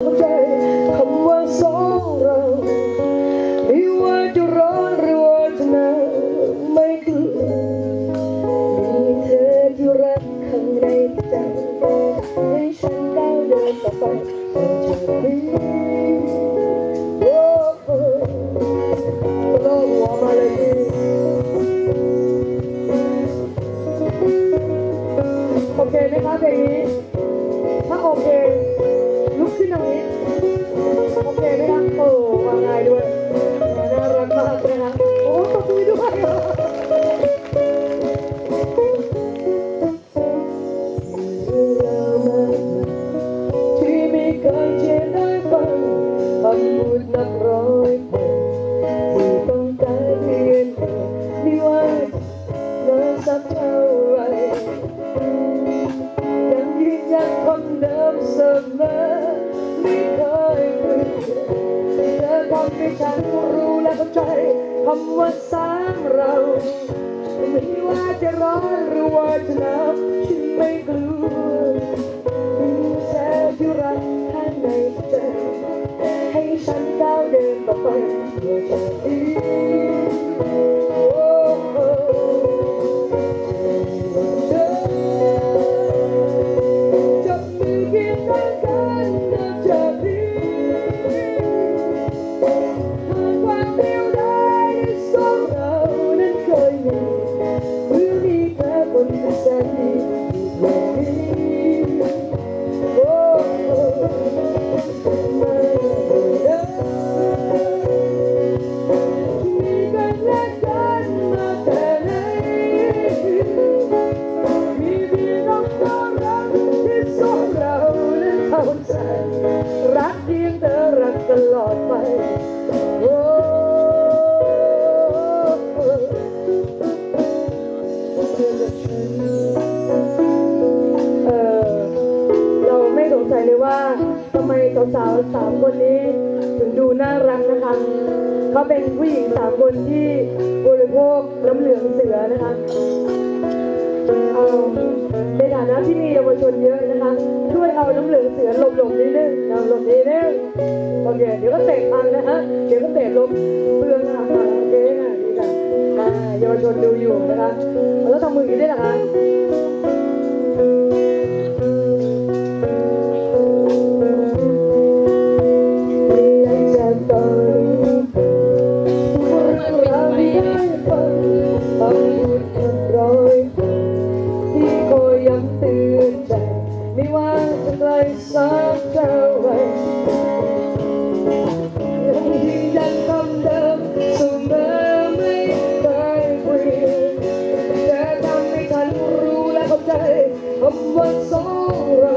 คำว่าสองเรา ไม่ว่าจะร้อนหรือว่าจะหนาวไม่กลัวมีเธอที่รักข้างในใจ ให้ฉันก้าวเดินต่อไปมันจะดีโอ้โหตลอดหัวมาเลยโอเคไหมคะเพลงนี้ ถ้าโอเค ตรงนี้โอเคไหมครับโอ้มาง่ายด้วยน่ารักมากเลยนะโอ้ขอบคุณด้วยที่ไม่เคยเจอได้ฟังคำพูดนับร้อยพันที่ต้องการเรียนไม่ว่านานสักเท่าไรยังยืนยันคนเดิมเสมอ ไม่เคยเปลี่ยนเธอทำให้ฉันรู้และเข้าใจคำว่าสามเราไม่ว่าจะร้อนหรือว่าจะหนาวฉันไม่กลัวมีเธอที่รักข้างในใจให้ฉันก้าวเดินต่อไปเพื่อจะดี อ งสัยเลยว่าทำไมสาวๆสามคนนี้ถึงดูน่ารักนะคะเขาเป็นผู้หญิงสามคนที่บริโภคน้ำเหลืองเสือนะคะเอ่อในฐานะที่มีเยาวชนเยอะนะคะ ช่วยเอาน้ำเหลืองเสือหลบหลบๆนิดนึงนะหลบนิดนึงโอเคเดี๋ยวก็เตะพังนะฮะเดี๋ยวก็เตะลบเปลืองอะโอเคนะดีค่ะเยาวชนดูอยู่นะคะแล้วทำมืออย่างนี้ได้หรอคะ คำว่าสองเรา